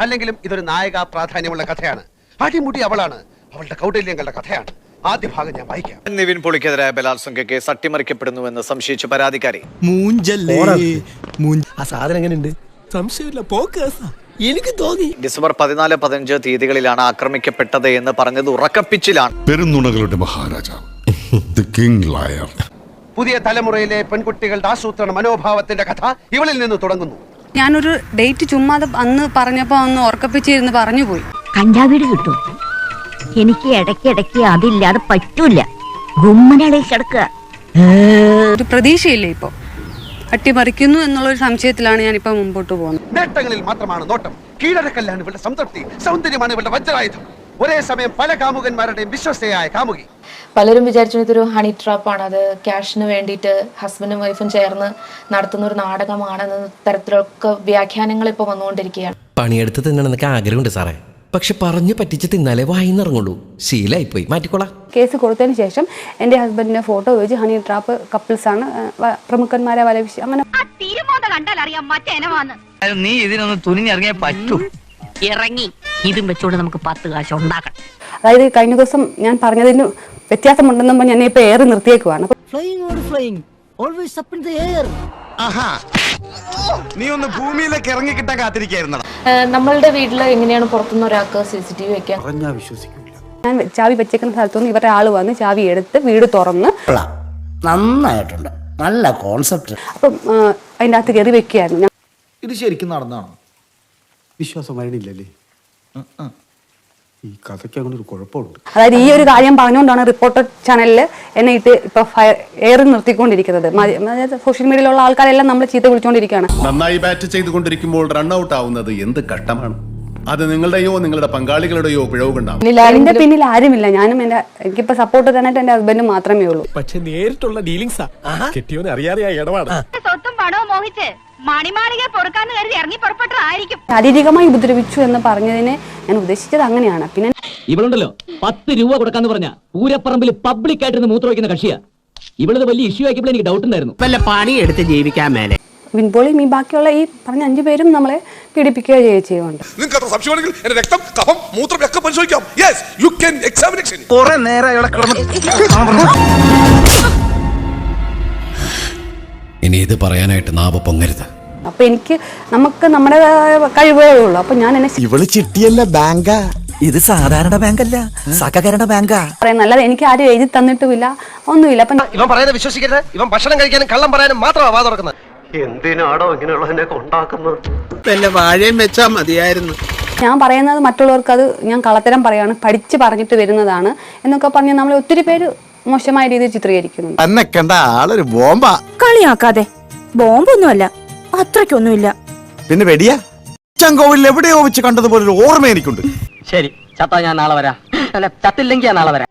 അല്ലെങ്കിലും ഇതൊരു നായക പ്രാധാന്യമുള്ള കഥയാണ്. അടിമുടി അവളാണ്. അവളുടെ കൗടല്യങ്ങളുടെ കഥയാണ്. ആദ്യ ഭാഗം ഞാൻ വായിക്കാം. നിവിൻ പോളിക്കെതിരായ ബലാത്സംഗ കേസ് അട്ടിമറിക്കപ്പെടുന്നുവെന്ന് സംശയിച്ച പരാതിക്കാരി. ആ സാധനം എങ്ങനെയുണ്ട്? സംശയമില്ല. പോക്കേസാ എനിക്ക് തോന്നി. ഡിസംബർ പതിനാല് പതിനഞ്ച് തീയതികളിലാണ് ആക്രമിക്കപ്പെട്ടത് എന്ന് പറഞ്ഞത് ഉറക്കപ്പിച്ചിലാണ്. പെരുന്നുണകളുടെ മഹാരാജാവ്. ദി കിങ് ലയർ പുതിയ തലമുറയിലെ പെൺകുട്ടികളുടെ ആസൂത്രണ മനോഭാവത്തിന്റെ കഥ ഇവളിൽ നിന്ന് തുടങ്ങുന്നു. ഞാനൊരു ഡേറ്റ് ചുമ്മാതെ അന്ന് പറഞ്ഞപ്പോൾ അന്ന് ഉറക്കപ്പിച്ചിരുന്ന് പറഞ്ഞു പോയി കഞ്ചാവീട് കിട്ടും. എനിക്ക് ഇടയ്ക്ക് ഇടയ്ക്ക് അതില്ലാതെ പറ്റൂല ഗുമ്മനളെ കിടക്കുക. ഒരു പ്രതീക്ഷയില്ലേ ഇപ്പോൾ അട്ടിമറിക്കുന്നു എന്നുള്ളൊരു സംശയത്തിലാണ് ഞാൻ ഞാനിപ്പോൾ മുമ്പോട്ട് പോകുന്നത്. നേട്ടങ്ങളിൽ മാത്രമാണ് നോട്ടം. കീഴടക്കല്ലാണ് ഇവളുടെ സംതൃപ്തി. സൗന്ദര്യമാണ് ഇവളുടെ വജ്രായുധം. ഒരേ സമയം പല കാമുകന്മാരുടെയും വിശ്വസ്തയായ കാമുകി. പലരും വിചാരിച്ചു ഇതൊരു ഹണി ട്രാപ്പാണ് അത് ക്യാഷിന് വേണ്ടിയിട്ട് ഹസ്ബൻഡും വൈഫും ചേർന്ന് നടത്തുന്ന ഒരു നാടകമാണെന്ന തരത്തിലൊക്കെ വ്യാഖ്യാനങ്ങൾ ഇപ്പോൾ വന്നുകൊണ്ടിരിക്കുകയാണ്. പണിയെടുത്ത് തിന്നണമെന്നൊക്കെ ആഗ്രഹമുണ്ട് സാറേ. പക്ഷെ പറഞ്ഞു പറ്റിച്ച് തിന്നാലേ വായിന്നിറങ്ങുള്ളൂ. ശീലായിപ്പോയി. മാറ്റിക്കോളാം. കേസ് കൊടുത്തതിന് ശേഷം എന്റെ ഹസ്ബൻഡിന്റെ ഫോട്ടോ വെച്ച് ഹണി ട്രാപ്പ് കപ്പിൾസാണ് പ്രമുഖന്മാരെ വലവിശി അങ്ങനെ തിരുമോത കണ്ടാൽ അറിയാം മറ്റേനമാന്ന് നീ ഇതിനൊന്ന് തുനിഞ്ഞിറങ്ങിയേ പറ്റൂ. ഇറങ്ങി. ഇതും വെച്ചോണ്ട് നമുക്ക് പത്ത് കാശ് ഉണ്ടാക്കണം. അതായത് കഴിഞ്ഞ ദിവസം ഞാൻ പറഞ്ഞതിന് വ്യത്യാസമുണ്ടെന്നും ഞാൻ ഇപ്പൊ ഏറെ നിർത്തിയേക്കുവാണ്. Or flying always up the air നീ ഒന്ന് ഭൂമിയിലേക്ക് ഇറങ്ങി കിട്ടാൻ നമ്മളുടെ വീട്ടിൽ എങ്ങനെയാണ് പുറത്തുനിന്ന് ഒരാൾക്ക് സി സി ടി വി വെക്കാൻ ഞാൻ ചാവി വെച്ചേക്കുന്ന സ്ഥലത്തുനിന്ന് ഇവരുടെ ആൾ വന്ന് ചാവി എടുത്ത് വീട് തുറന്ന് നന്നായിട്ടുണ്ട്. നല്ല കോൺസെപ്റ്റ് അപ്പം അതിന്റെ അതിന്റെ അകത്ത് കയറി വെക്കുകയായിരുന്നു. ഇത് ശരിക്കും നടന്നാണോ? വിശ്വാസം വരണില്ലല്ലേ? ഈ കഥയ്ക്ക് അങ്ങനെ ഒരു കുഴപ്പമുണ്ട്. അതായത് ഈ ഒരു കാര്യം പറഞ്ഞുകൊണ്ടാണ് റിപ്പോർട്ടർ ചാനലിൽ എന്നെ ഇട്ട് ഇപ്പൊ എയർ നിർത്തിക്കൊണ്ടിരിക്കുന്നത്. സോഷ്യൽ മീഡിയയിലുള്ള ആൾക്കാരെല്ലാം നമ്മൾ ചീത്ത വിളിച്ചുകൊണ്ടിരിക്കുകയാണ് നന്നായി ബാറ്റ് ചെയ്തുകൊണ്ടിരിക്കുമ്പോൾ റൺ ഔട്ട് ആവുന്നത് എന്ത് ഘട്ടമാണ്? അത് നിങ്ങളുടെയോ നിങ്ങളുടെ പങ്കാളികളുടെയോ പിഴവ് കൊണ്ടാണ് എന്റെ പിന്നിൽ ആരുമില്ല. ഞാനും എന്റെ എനിക്കിപ്പോ സപ്പോർട്ട് തന്നെ എന്റെ ഹസ്ബൻഡ് മാത്രമേ ഉള്ളൂ. പക്ഷെ നേരിട്ടുള്ള ആ. കെട്ടിയോനെ അറിയാറിയാ ഇടപാട്. സ്വത്തും പണവും മോഹിച്ച് മണിമാളികെ പൊറുക്കാന്ന് കരുതി ഇറങ്ങി പുറപ്പെട്ടതായിരിക്കും. ശാരീരികമായി ഉപദ്രവിച്ചു എന്ന് പറഞ്ഞതിനെ ഞാൻ ഉദ്ദേശിച്ചത് അങ്ങനെയാണ്. പിന്നെ ഇവളുണ്ടല്ലോ പത്ത് രൂപ കൊടുക്കാന്ന് പറഞ്ഞ പൂരപ്പറമ്പിൽ പബ്ലിക് ആയിട്ടിരുന്ന് മൂത്ര വയ്ക്കുന്ന കക്ഷിയാ. ഇവളത് വലിയ ഇഷ്യൂ ആക്കിയപ്പോൾ എനിക്ക് ഡൗട്ട് ഉണ്ടായിരുന്നു. വല്ല പണി എടുത്ത് ജീവിക്കാൻ മേലെ. വിൻപോളിയും ഈ ബാക്കിയുള്ള ഈ പറഞ്ഞ അഞ്ചു പേരും നമ്മളെ പീഡിപ്പിക്കുകയോ ചെയ്യുകയോ ചെയ്യുന്നുണ്ട്. നിങ്ങൾക്ക് അത് സംശയമാണെങ്കിൽ എന്റെ രക്തം കഫം മൂത്രം ഒക്കെ പരിശോധിക്കാം. യെസ് യു കെൻ എക്സാമിനേഷൻ കുറെ നേരം ഇനി ഇത് പറയാനായിട്ട് നാവ് പൊങ്ങരുത്. അപ്പൊ എനിക്ക് നമുക്ക് നമ്മുടെ കഴിവേ ഉള്ളൂ അപ്പൊ ഞാൻ എന്നെ ഇവൾ ചിട്ടിയല്ല ബാങ്കാ. ഇത് സാധാരണ ബാങ്കല്ല സഹകരണ ബാങ്കാ. പറയുന്നല്ലാതെ എനിക്ക് ആരും എഴുതി തന്നിട്ടുമില്ല ഒന്നുമില്ല. അപ്പൊ ഇവൻ പറയുന്നത് വിശ്വസിക്കരുത്. ഇവൻ ഭക്ഷണം കഴിക്കാനും കള്ളം പറയാനും മാത്രമാണ് വാ തുറക്കുന്നത്. എന്തിനാടോ ഇങ്ങനെയുള്ളതിനെ കൊണ്ടാക്കുന്നത്? വല്ല വാഴയും വെച്ചാ മതിയായിരുന്നു. ഞാൻ പറയുന്നത് മറ്റുള്ളവർക്ക് അത് ഞാൻ കള്ളത്തരം പറയാണ് പഠിച്ച് പറഞ്ഞിട്ട് വരുന്നതാണ് എന്നൊക്കെ പറഞ്ഞ് നമ്മൾ ഒത്തിരി പേര് മോശമായ രീതിയിൽ ചിത്രീകരിക്കുന്നു എന്നെ കണ്ട ആളൊരു ബോംബാ. കളിയാക്കാതെ. ബോംബൊന്നുമല്ല അത്രയ്ക്കൊന്നുമില്ല. പിന്നെ വെടിയാ? ചങ്കോവിൽ എവിടെയോ വെച്ച് കണ്ടതുപോലെ ഒരു ഓർമ്മ എനിക്കുണ്ട്. ശരി ചത്താ ഞാൻ നാളെ വരാം. അല്ല ചത്തില്ലെങ്കിൽ ഞാൻ നാളെ വരാം.